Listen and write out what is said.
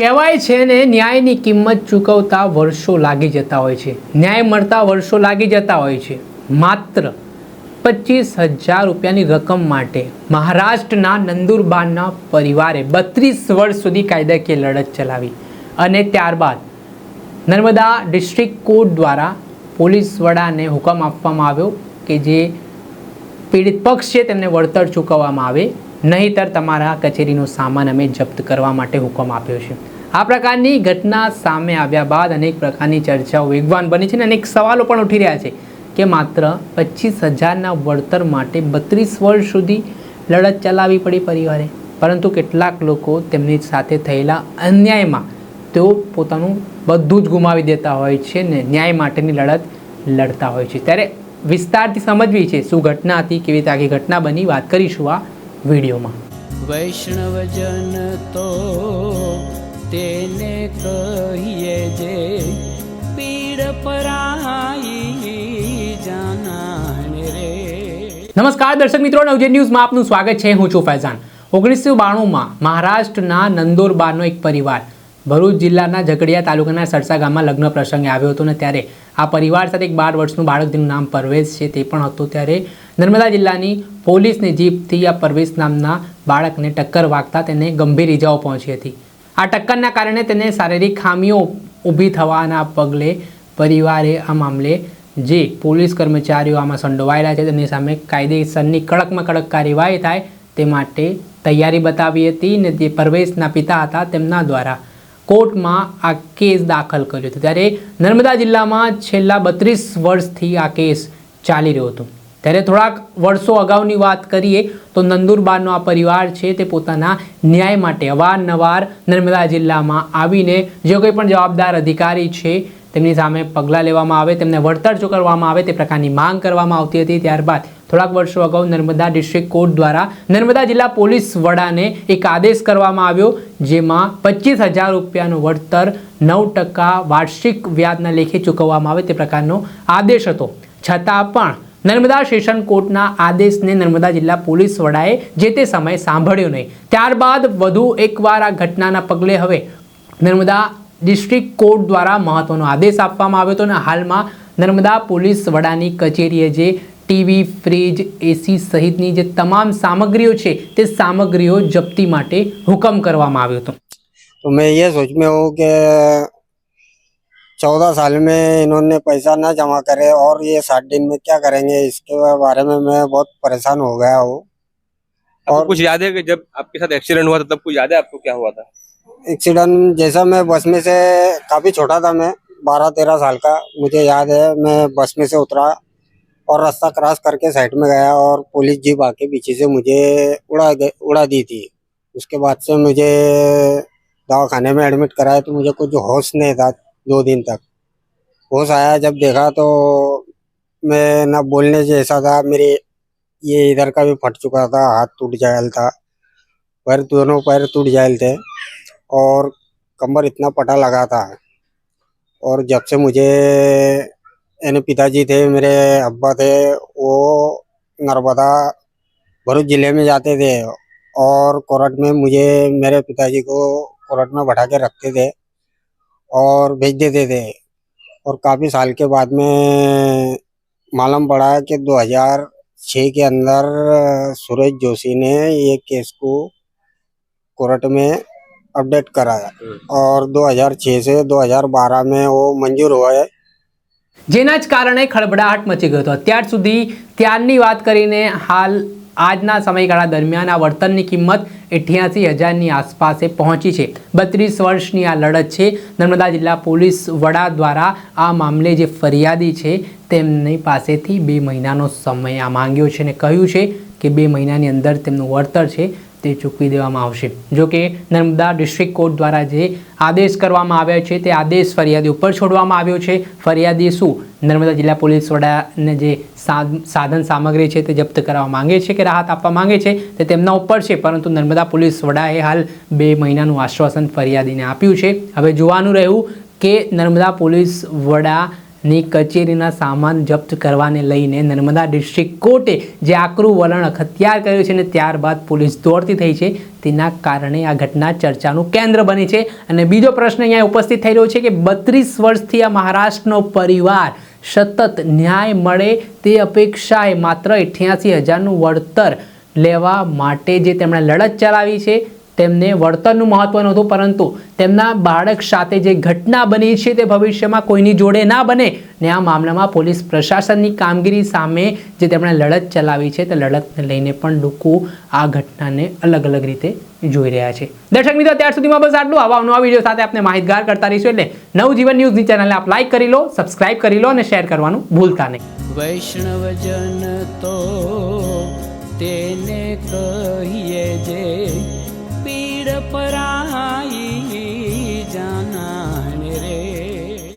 કહેવાય છે ને, ન્યાયની કિંમત ચૂકવતા વર્ષો લાગી જતા હોય છે. ન્યાય મળતા વર્ષો લાગી જતા હોય છે. માત્ર પચીસ હજાર રૂપિયાની રકમ માટે મહારાષ્ટ્રના નંદુરબારના પરિવારે બત્રીસ વર્ષ સુધી કાયદાકીય લડત ચલાવી અને ત્યારબાદ નર્મદા ડિસ્ટ્રિક્ટ કોર્ટ દ્વારા પોલીસ વડાને હુકમ આપવામાં આવ્યો કે જે પીડિત પક્ષ છે તેમને વળતર ચૂકવવામાં આવે. નહીંતર તમારા કચેરીનો સામાન અમે જપ્ત કરવા માટે હુકમ આપ્યો છે. આ પ્રકારની ઘટના સામે આવ્યા બાદ અનેક પ્રકારની ચર્ચાઓ વેગવાન બની છે અને અનેક સવાલો પણ ઉઠી રહ્યા છે કે માત્ર પચીસ હજારના વળતર માટે બત્રીસ વર્ષ સુધી લડત ચલાવવી પડી પરિવારે, પરંતુ કેટલાક લોકો તેમની સાથે થયેલા અન્યાયમાં તેઓ પોતાનું બધું જ ગુમાવી દેતા હોય છે ને ન્યાય માટેની લડત લડતા હોય છે. ત્યારે વિસ્તારથી સમજવી છે શું ઘટના હતી, કેવી રીતે આખી ઘટના બની, વાત કરીશું આ વિડીયોમાં. વૈષ્ણવજન તો તેને કહીએ જે પીડ પરાઈ જાનાને રે. નમસ્કાર દર્શક મિત્રો નવજે ન્યૂઝમાં આપનું સ્વાગત છે. હું છું ફૈઝાન. ઓગણીસો બાણુંમાં મહારાષ્ટ્રના નંદોરબારનો એક પરિવાર ભરૂચ જિલ્લાના ઝઘડિયા તાલુકાના સરસા ગામમાં લગ્ન પ્રસંગે આવ્યો હતો ને ત્યારે આ પરિવાર સાથે એક બાર વર્ષનું બાળક જેનું નામ પરવેશ છે, તે પણ હતું. ત્યારે નર્મદા જિલ્લાની પોલીસની જીપથી આ પરવેશ નામના બાળકને ટક્કર વાગતા તેને ગંભીર ઇજાઓ પહોંચી હતી. આ ટક્કરના કારણે તેને શારીરિક ખામીઓ ઊભી થવાના પગલે પરિવારે આ મામલે જે પોલીસ કર્મચારીઓ આમાં સંડોવાયેલા છે, તેની સામે કાયદેસરની કડકમાં કડક કાર્યવાહી થાય તે માટે તૈયારી બતાવી હતી ને જે પરવેશના પિતા હતા તેમના દ્વારા કોર્ટમાં આ કેસ દાખલ કર્યો હતો. ત્યારે નર્મદા જિલ્લામાં છેલ્લા બત્રીસ વર્ષથી આ કેસ ચાલી રહ્યો હતો. ત્યારે થોડાક વર્ષો અગાઉની વાત કરીએ તો નંદુરબારનો આ પરિવાર છે તે પોતાના ન્યાય માટે અવારનવાર નર્મદા જિલ્લામાં આવીને જે કોઈ પણ જવાબદાર અધિકારી છે તેમની સામે પગલાં લેવામાં આવે, તેમને વળતર ચૂકવવામાં આવે, તે પ્રકારની માંગ કરવામાં આવતી હતી. ત્યારબાદ થોડાક વર્ષો અગાઉ નર્મદા ડિસ્ટ્રિક્ટ કોર્ટ દ્વારા નર્મદા જિલ્લા પોલીસ વડાને એક આદેશ કરવામાં આવ્યો, જેમાં પચીસ હજાર રૂપિયાનું વળતર નવ ટકા વાર્ષિક વ્યાજના લેખે ચૂકવવામાં આવે તે પ્રકારનો આદેશ હતો. છતાં પણ નર્મદા સેશન કોર્ટના આદેશને નર્મદા જિલ્લા પોલીસ વડાએ જે તે સમયે સાંભળ્યો નહીં. ત્યારબાદ વધુ એકવાર આ ઘટનાના પગલે હવે નર્મદા ડિસ્ટ્રિક્ટ કોર્ટ દ્વારા મહત્વનો આદેશ આપવામાં આવ્યો હતો અને હાલમાં નર્મદા પોલીસ વડાની કચેરીએ જે ટીવી ફ્રીજ એસી સહિતની જે તમામ સામગ્રીઓ છે તે સામગ્રીઓ જપ્તી માટે હુકમ કરવામાં આવ્યો હતો तो मैं ये सोच में हूँ कि चौदह साल में इन्होंने पैसा ना जमा करे और ये साठ दिन में क्या करेंगे इसके बारे में मैं बहुत परेशान हो गया हूँ आपको और- कुछ याद है कि जब आपके साथ एक्सीडेंट हुआ था तब कुछ याद है आपको क्या हुआ था एक्सीडेंट जैसा मैं बस में से काफी छोटा था मैं बारह तेरह साल का मुझे याद है मैं बस में से उतरा और रास्ता क्रॉस करके साइड में गया और पुलिस जीप आके पीछे से मुझे उड़ा उड़ा दी थी। उसके बाद से मुझे दवाखाने में एडमिट कराया तो मुझे कुछ होश नहीं था दो दिन तक। होश आया जब देखा तो मैं ना बोलने जैसा था, मेरे ये इधर का भी फट चुका था, हाथ टूट जायल था, पैर दोनों पैर टूट जायल थे और कमर इतना पटा लगा था। और जब से मुझे यानी पिताजी थे मेरे अब्बा थे वो नर्मदा भरूच ज़िले में जाते थे और कोर्ट में मुझे मेरे पिताजी को कोर्ट में बैठा के रखते थे और भेज देते थे और काफ़ी साल के बाद में मालूम पड़ा कि 2006 के अंदर सूरज जोशी ने ये केस को कोर्ट में अपडेट कराया और 2006 से 2012 में वो मंजूर हुआ है જેના જ કારણે ખળભળાટ મચી ગયો હતો. અત્યાર સુધી ત્યારની વાત કરીને હાલ આજના સમયગાળા દરમિયાન આ વળતરની કિંમત અઠ્યાસી હજારની આસપાસે પહોંચી છે. બત્રીસ વર્ષની આ લડત છે. નર્મદા જિલ્લા પોલીસ વડા દ્વારા આ મામલે જે ફરિયાદી છે તેમની પાસેથી બે મહિનાનો સમય આ માંગ્યો છે અને કહ્યું છે કે બે મહિનાની અંદર તેમનું વળતર છે. તે ચૂકવી દેવામાં આવશે. જો કે નર્મદા ડિસ્ટ્રિક્ટ કોર્ટ દ્વારા જે આદેશ કરવામાં આવ્યા છે, તે આદેશ ફરિયાદી ઉપર છોડવામાં આવ્યો છે. ફરિયાદી શું? નર્મદા જિલ્લા પોલીસ વડાને જે સાધ- સાધન સામગ્રી છે તે જપ્ત કરવા માંગે છે કે રાહત આપવા માંગે છે, તે તેમના ઉપર છે. પરંતુ નર્મદા પોલીસ વડાએ હાલ બે મહિનાનું આશ્વાસન ફરિયાદીને આપ્યું છે. હવે જોવાનું રહ્યું કે નર્મદા પોલીસ વડા ની કચેરીના સામાન જપ્ત કરવાને લઈને નર્મદા ડિસ્ટ્રિક્ટ કોર્ટે જે આકરું વલણ અખત્યાર કર્યું છે અને ત્યારબાદ પોલીસ દોડતી થઈ છે. તેના કારણે આ ઘટના ચર્ચાનું કેન્દ્ર બની છે. અને બીજો પ્રશ્ન અહીંયા ઉપસ્થિત થઈ રહ્યો છે કે બત્રીસ વર્ષથી આ મહારાષ્ટ્રનો પરિવાર સતત ન્યાય મળે તે અપેક્ષાએ માત્ર અઠ્યાસી હજારનું વળતર લેવા માટે જે તેમણે લડત ચલાવી છે તેમને વળતરનું મહત્વ નહોતું, પરંતુ તેમના બાળક સાથે જે ઘટના બની છે તે ભવિષ્યમાં કોઈની જોડે ના બને ને આ મામલામાં પોલીસ પ્રશાસનની કામગીરી સામે જે તેમણે લડત ચલાવી છે તે લડતને લઈને પણ લોકો આ ઘટનાને અલગ અલગ રીતે જોઈ રહ્યા છે. દર્શક મિત્રો ત્યાર સુધીમાં બસ આટલું. આવા નવા વીડિયો સાથે આપણે માહિતગાર કરતા રહીશું એટલે નવજીવન ન્યૂઝની ચેનલને આપ લાઈક કરી લો સબસ્ક્રાઇબ કરી લો અને શેર કરવાનું ભૂલતા નહીં. વૈષ્ણવજન તો તેને કહીએ જે પીડ પરાઈ